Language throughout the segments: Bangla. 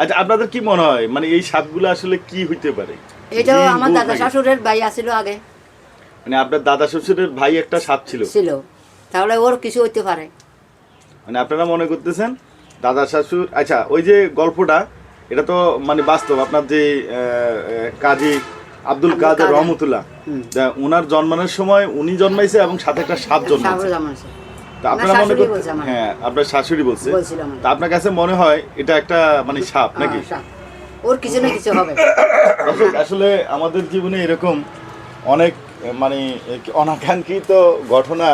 আচ্ছা আপনাদের কি মনে হয়? মানে এই সাপগুলো আসলে কি হইতে পারে? এটাও আমার দাদা? শাশুড়ের ভাই আছিল আগে। মানে আপনার দাদা শ্বশুরের ভাই একটা সাপ ছিল। ছিল। তাহলে ওর কিছু হইতে পারে। মানে আপনারা মনে করতেছেন দাদা শাশুর আচ্ছা ওই যে গল্পটা এটা তো মানে বাস্তব। আপনার যে কাজী আব্দুল কাদের। রহমতুল্লাহ উনার জন্মানোর সময় উনি জন্মাইছে এবং সাথে একটা সাপ জন্মাইছে। তা আপনারা মনে। হ্যাঁ আপনার শাশুড়ি বলছে। তা আপনার কাছে মনে হয় এটা একটা মানে সাপ নাকি? হ্যাঁ, সাপ। ওর কিছু না কিছু হবে। আসলে আমাদের জীবনে এরকম অনেক মানে অনাকাঙ্ক্ষিত ঘটনা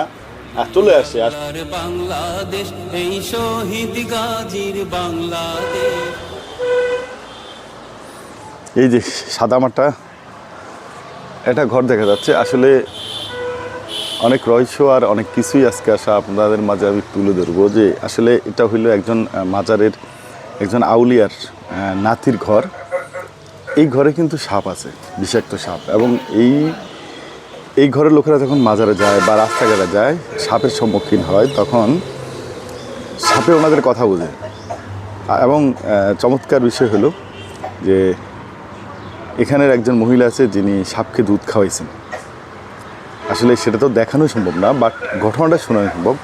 চলে আসে। বাংলাদেশ এই শহীদ গাজীর বাংলাদেশ। এই যে সাদামাটা একটা ঘর দেখা যাচ্ছে। আসলে অনেক রহস্য আর অনেক কিছুই আজকে আসা আপনাদের মাঝে আমি তুলে ধরবো যে আসলে এটা হইল একজন মাজারের একজন আউলিয়ার নাতির ঘর। এই ঘরে কিন্তু সাপ আছে, বিষাক্ত সাপ। এবং এই এই ঘরের লোকেরা যখন মাজারে যায় বা রাস্তাঘাটে যায়, সাপের সম্মুখীন হয়, তখন সাপে ওনাদের কথা বোঝে। এবং চমৎকার বিষয় হলো যে এখানের একজন মহিলা আছে যিনি সাপকে দুধ খাওয়াইছেন। আসলে সেটা তো দেখানো সম্ভব না বাট ঘটনাটা শোনানো সম্ভব।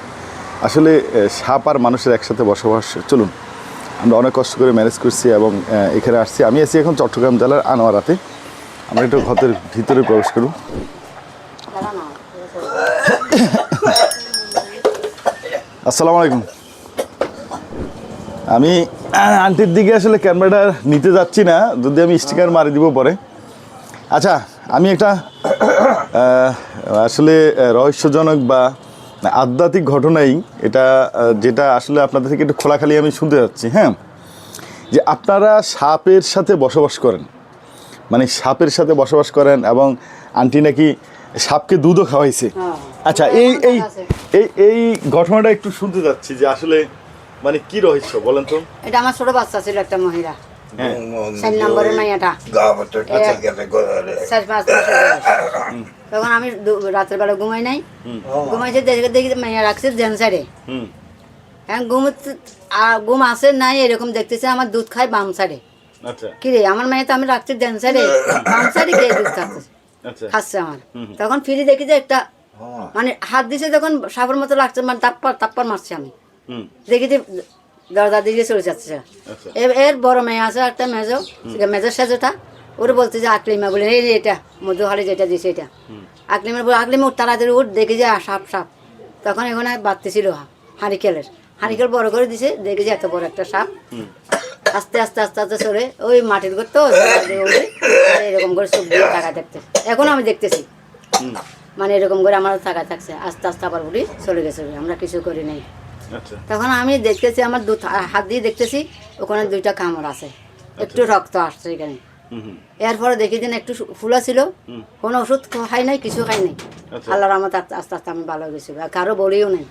আসলে সাপ আর মানুষের একসাথে বসবাস, চলুন, আমরা অনেক কষ্ট করে ম্যানেজ করছি এবং এখানে আসছি। আমি আছি এখন চট্টগ্রাম জেলার আনোয়ারাতে। আমরা একটু ঘরের ভিতরে প্রবেশ করুন। আসসালামু আলাইকুম। আমি, আন্টির দিকে আসলে ক্যামেরাটা নিতে যাচ্ছি না, যদি আমি স্টিকার মারি দিব পরে। আচ্ছা আমি একটা আসলে রহস্যজনক বা আধ্যাত্মিক ঘটনাই এটা যেটা আসলে আপনাদের থেকে একটু খোলাখালি আমি শুনতে যাচ্ছি হ্যাঁ? যে আপনারা সাপের সাথে বসবাস করেন। মানে সাপের সাথে বসবাস করেন এবং আন্টি নাকি সাপকে দুধও খাওয়াইছে। হ্যাঁ। আচ্ছা এই এই এই এই ঘটনাটা একটু শুনতে যাচ্ছি যে আসলে মানে কি রহস্য বলেন তো। এটা আমার ছোট বাচ্চা ছিল একটা মহিলা। হ্যাঁ চার নম্বরের মাইয়াটা। চার পাঁচ মাসের তখন আমি রাতের বেলা ঘুমাই নাই। ঘুমাইছে দেখে দেখি মাইয়া রাখছে জেন সাইডে হ্যাঁ ঘুম ঘুম আসে নাই এরকম দেখতেছে আমার দুধ খায় বাম সাইডে আচ্ছা। কি রে আমার মেয়ে তো আমি রাখছি ড্যান সাইডে বাম সাইডে কে দুধ খাচ্ছে। আচ্ছা। খাচ্ছে আমার। তখন ফিরে দেখি যে একটা মানে হাত দিছে তখন সাপের মতো লাগছে মানে তাপ্পার তাপ্পার মারছে আমি। হুম। দেখি যে দরজা দিকে চলে যাচ্ছে। আচ্ছা। এর বড় মেয়ে আছে একটা মেজো। মেজোর সাজোটা। ওর বলছে যে আকলিমা বলে এই এটা মধুহারি যেটা দিছে এটা। আকলিমা বলে আকলিমা উঠ তাড়াতাড়ি উঠ দেখি যে সাপ সাপ। তখন এখানে বাড়তে ছিল হারিকেলের। হারিকেল বড় করে দিছে দেখি যে এত বড় একটা সাপ। আস্তে আস্তে আস্তে আস্তে সরে ওই মাটির ঘর তো এরকম করে সব দিয়ে টাকা দেখতে। এখন আমি দেখতেছি। মানে এরকম করে আমার টাকা থাকছে। আস্তে আস্তে আবার উঠি চলে গেছে। আমরা কিছু করি নাই। তখন আমি দেখতেছি আমার দু হাত দিয়ে দেখতেছি ওখানে দুইটা কামড় আছে। একটু রক্ত আসছে এখানে। এরপরে দেখি দিন একটু ফুলা ছিল। কোনো ওষুধ খাই নাই কিছু খাই নাই। আচ্ছা। আল্লাহর আমার আস্তে আস্তে আমি ভালো গেছি আর কারও বলিও নাই।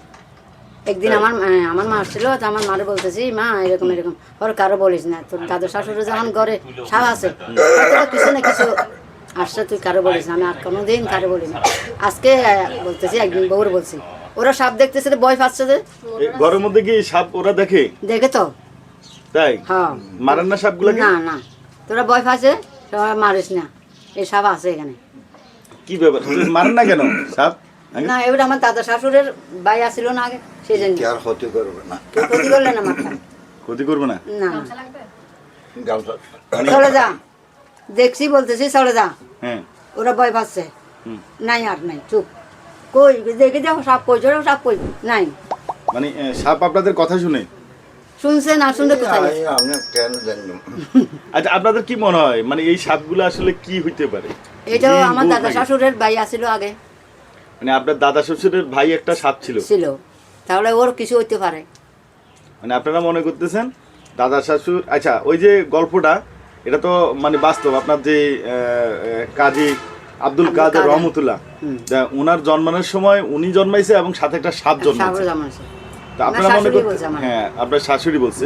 একদিন আমার আমার মা আসছিল তো আমার মারে বলতেছি মা এরকম এরকম। ওর কারও বলিস না। তোর দাদু শাশুড়ি যখন ঘরে সাপ আছে কিছু না কিছু আসছে তুই কারও বলিস না। আমি আর কোনো দিন কারও বলি না আজকে বলতেছি একদিন বউর বলছি ওরা সাপ দেখতেছে তো ভয় পাচ্ছে যে। ঘরের মধ্যে কি সাপ ওরা দেখে? দেখে তো। তাই? হ্যাঁ। মারেন না সাপগুলোকে না না। তোরা ভয় পাচ্ছে তোরা মারিস না। এই সাপ আছে এখানে। কি ব্যাপার? মারেন না কেন? সাপ? না এবার আমার দাদা শাশুড়ের ভাই আসছিল না আগে সেই জন্য আর ক্ষতি করবে না? কেউ ক্ষতি করলে না মাথা ক্ষতি করবে না? না। চলে যা। দেখছি বলতেছি চলে যা। হ্যাঁ। ওরা ভয় পাচ্ছে। হুম। নাই আর নাই চুপ। কই? দেখে যাও সাপ কই? চলে সাপ কই? নাই। মানে সাপ আপনাদের কথা শুনে? শুনছে না শুনতে কোথায়? আচ্ছা আপনাদের কি মনে হয়? মানে এই সাপগুলো আসলে কি হইতে পারে? এটাও আমার দাদা? শাশুড়ের ভাই আসছিল আগে। মানে আপনার দাদা শ্বশুরের ভাই একটা সাপ ছিল? ছিল। তাহলে ওর কিছু হইতে পারে। মানে আপনারা মনে করতেছেন? দাদা শাশুর আচ্ছা ওই যে গল্পটা এটা তো মানে বাস্তব। আপনার যে কাজী আব্দুল কাদের। রহমতুল্লাহ। যা উনার জন্মানোর সময় উনি জন্মাইছে এবং সাথে একটা সাপ জন্মাইছে। আপনারা মনে করতে হ্যাঁ আপনার শাশুড়ি বলছে।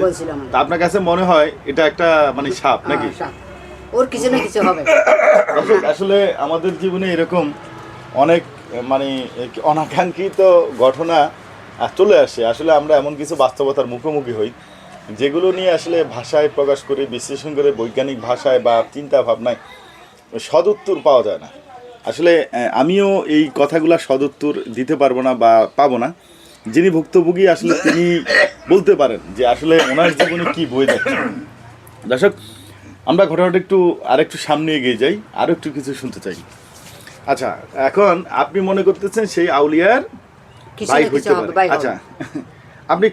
তা আপনার কাছে মনে হয় এটা একটা মানে সাপ নাকি? হ্যাঁ, ওর কিছু না কিছু হবে। আসলে আমাদের জীবনে এরকম অনেক মানে অনাকাঙ্ক্ষিত ঘটনা চলে আসে। আসলে আমরা এমন কিছু বাস্তবতার মুখোমুখি হই যেগুলো নিয়ে আসলে ভাষায় প্রকাশ করে বিশ্লেষণ করে বৈজ্ঞানিক ভাষায় বা চিন্তা ভাবনায় সদুত্তর পাওয়া যায় না। আসলে আমিও এই কথাগুলা সদুত্তর দিতে পারব না বা পাবো না। যিনি ভুক্তভোগী আসলে তিনি বলতে পারেন যে আসলে ওনার জীবনে কি বই যাচ্ছে দর্শক আমরা ঘটনাটা একটু আরেকটু সামনে এগিয়ে যাই আরও একটু কিছু শুনতে চাই। আচ্ছা এখন আপনি মনে করতেছেন সেই আউলিয়ার ভাই হইতে পারে। আচ্ছা আপনি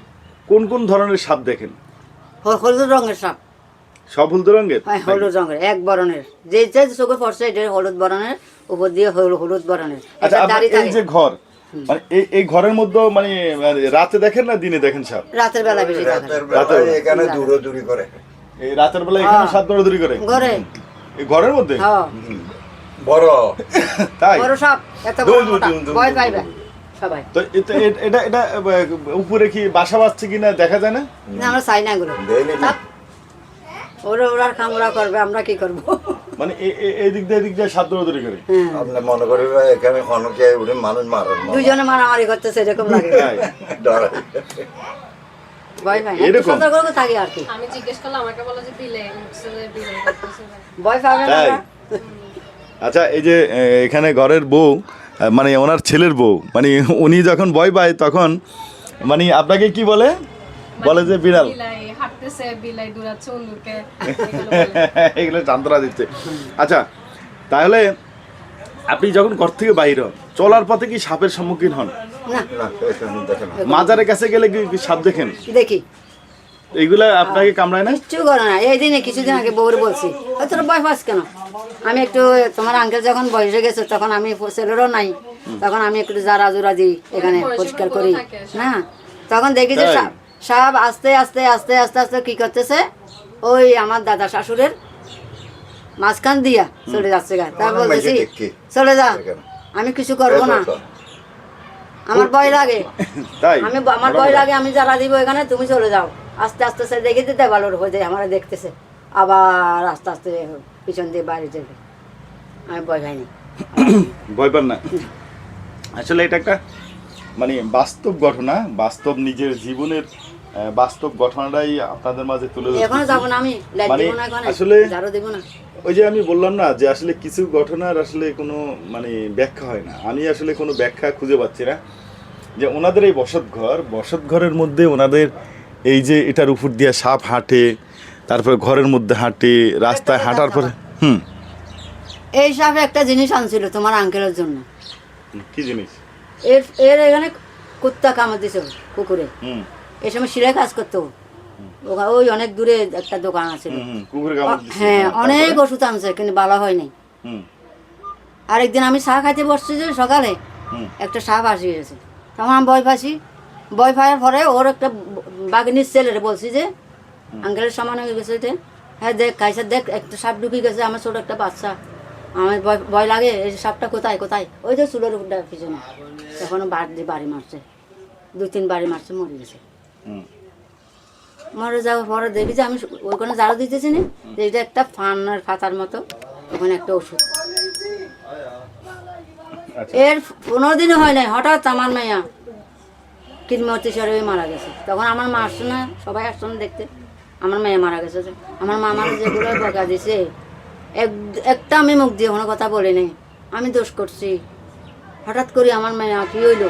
কোন কোন ধরনের সাপ দেখেন? হলুদ রঙের সাপ। সব হলদে রঙের? হ্যাঁ হলুদ রঙের এক বরণের। যে যে চোখে পড়ছে এটা হলুদ বরণের উপর দিয়ে হলুদ বরণের। আচ্ছা এই যে ঘর মানে এই এই ঘরের মধ্যে মানে মানে রাতে দেখেন না দিনে দেখেন সাপ? রাতের বেলা বেশি রাতের এখানে করে। এই রাতের বেলা এখানে হ্যাঁ। সাপ দৌড়াদৌড়ি করে? ঘরে। এই ঘরের মধ্যে? হ্যাঁ। বড়। তাই? বড় সাপ এত ভয় পাইবে সবাই। তো এটা এটা- উপরে কি বাসা বাঁধছে কিনা দেখা যায় না? না, আমরা চাই না এগুলো। না। ওরা ওরা খামরা করবে আমরা কি করব? মানে এই দিক দিয়ে এদিক দিয়ে সাপ দৌড়াদৌড়ি করে। আপনি মনে করি এখানে খনকে উঠে মানুষ মারেন। দুজনে মারামারি করতেছে এরকম লাগে। ভয় পাই এরকম? সতর্ক করে থাকি আর কি। আমি জিজ্ঞেস করলাম আমাকে বলে যে বিলে উঠছে যে বিলে করতেছে ভয় পাবে না তাই? আচ্ছা এই যে এখানে ঘরের বউ মানে ওনার ছেলের বউ মানে উনি যখন ভয় পায় তখন মানে আপনাকে কি বলে? বলে যে বিড়াল। হাঁটতেছে বিলাই দৌড়াচ্ছে অন্যকে এগুলো। এগুলো যন্ত্রণা দিচ্ছে। আচ্ছা তাহলে আপনি যখন ঘর থেকে বাইর হন চলার পথে কি সাপের সম্মুখীন হন? না। না, এখানে দেখে না। মাজারের কাছে গেলে কি সাপ দেখেন? দেখি। এইগুলা আপনাকে কামড়ায় না? কিচ্ছু করে না। এই দিনে কিছুদিন আগে বউরে বলছি "ওই তোর ভয় পাস কেন? আমি একটু তোমার আঙ্কেল যখন বয়সে গেছে তখন আমি ছেলেরও নাই। তখন আমি একটু জারা জোরা দিই এখানে পরিষ্কার করি। না তখন দেখি যে সাপ সাপ আস্তে আস্তে আস্তে আস্তে আস্তে কি করতেছে? ওই আমার দাদা শাশুড়ের মাঝখান দিয়া চলে যাচ্ছে গা। তার বলতেছি চলে যা। আমি কিছু করব না। আমার ভয় লাগে। আমি আমার ভয় লাগে আমি যারা দিব এখানে তুমি চলে যাও। আস্তে আস্তে সে দেখে দিতে ভালো হয়ে যায় আমার দেখতেছে। আবার আস্তে আস্তে পিছন দিয়ে বাড়ি যাবে আমি ভয় খাইনি ভয় পান না। আসলে এটা একটা মানে বাস্তব ঘটনা বাস্তব নিজের জীবনের বাস্তব ঘটনাটাই আপনাদের মাঝে তুলে না আমি। লাইট মানে না এখানে। আসলে- ঝাড়ু দিব না। ওই যে আমি বললাম না যে আসলে কিছু ঘটনার আসলে কোনো মানে ব্যাখ্যা হয় না। আমি আসলে কোনো ব্যাখ্যা খুঁজে পাচ্ছি না। যে ওনাদের এই বসত ঘর বসত ঘরের মধ্যে ওনাদের এই যে এটার উপর দিয়ে সাপ হাঁটে তারপরে ঘরের মধ্যে হাঁটে রাস্তায় হাঁটার পরে হুম। এই সাপে একটা জিনিস আনছিল তোমার আঙ্কেলের জন্য। কি জিনিস? এর এর এখানে কুত্তা কামড় দিছে কুকুরে। হুম। এই সময় সিলাই কাজ করতো। ওই অনেক দূরে একটা দোকান আছে। হ্যাঁ অনেক ওষুধ আনছে কিন্তু ভালো হয় নাই। হুম। আরেকদিন আমি চা খাইতে বসছি যে সকালে একটা সাপ আসি গেছে। তখন আমি ভয় পাইছি। ভয় পাওয়ার পরে ওর একটা বাগনির ছেলেরে বলছি যে আঙ্কেলের সমান হয়ে গেছে হ্যাঁ দেখ খাইছে দেখ একটা সাপ ঢুকে গেছে আমার ছোট একটা বাচ্চা। আমার ভয় ভয় লাগে এই সাপটা কোথায় কোথায়? ওই যে চুলের পিছনে। তখন বাড়ি মারছে। দুই তিন বাড়ি মারছে মরে গেছে। মরে যাওয়ার পরে দেখি যে আমি ওখানে জাড়া দিতেছি না এটা একটা ফানের ফাতার মতো ওখানে একটা ওষুধ। আচ্ছা। এর পনেরো দিনও হয় নাই হঠাৎ আমার মেয়া কিডমতি সরে মারা গেছে। তখন আমার মা আসছে না সবাই আসছে না দেখতে। আমার মেয়ে মারা গেছে। আমার মা আমার যেগুলো বকা দিছে এক- একটা আমি মুখ দিয়ে কোনো কথা বলি নাই আমি দোষ করছি। হঠাৎ করে আমার মেয়ে কি হইল?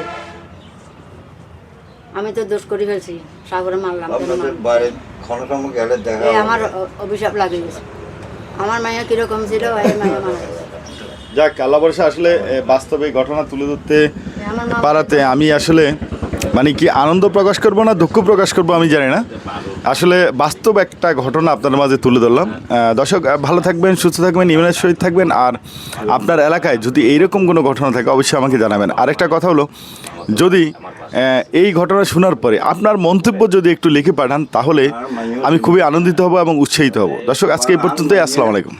আমি তো দোষ করে ফেলছি সাগরে মারলাম। আমার অভিশাপ লাগে গেছে আমার মাইয়া কীরকম ছিল যাক আল্লাহ বর্ষা আসলে বাস্তবে ঘটনা তুলে ধরতে পারাতে আমি আসলে মানে কি আনন্দ প্রকাশ করব না দুঃখ প্রকাশ করব আমি জানি না। আসলে বাস্তব একটা ঘটনা আপনাদের মাঝে তুলে ধরলাম। দর্শক ভালো থাকবেন সুস্থ থাকবেন ইমরানের সহিত থাকবেন আর আপনার এলাকায় যদি এইরকম কোনো ঘটনা থাকে অবশ্যই আমাকে জানাবেন। আরেকটা কথা হলো যদি এই ঘটনা শোনার পরে আপনার মন্তব্য যদি একটু লিখে পাঠান তাহলে আমি খুবই আনন্দিত হব এবং উৎসাহিত হব। দর্শক আজকে এই পর্যন্তই। আসসালামু আলাইকুম।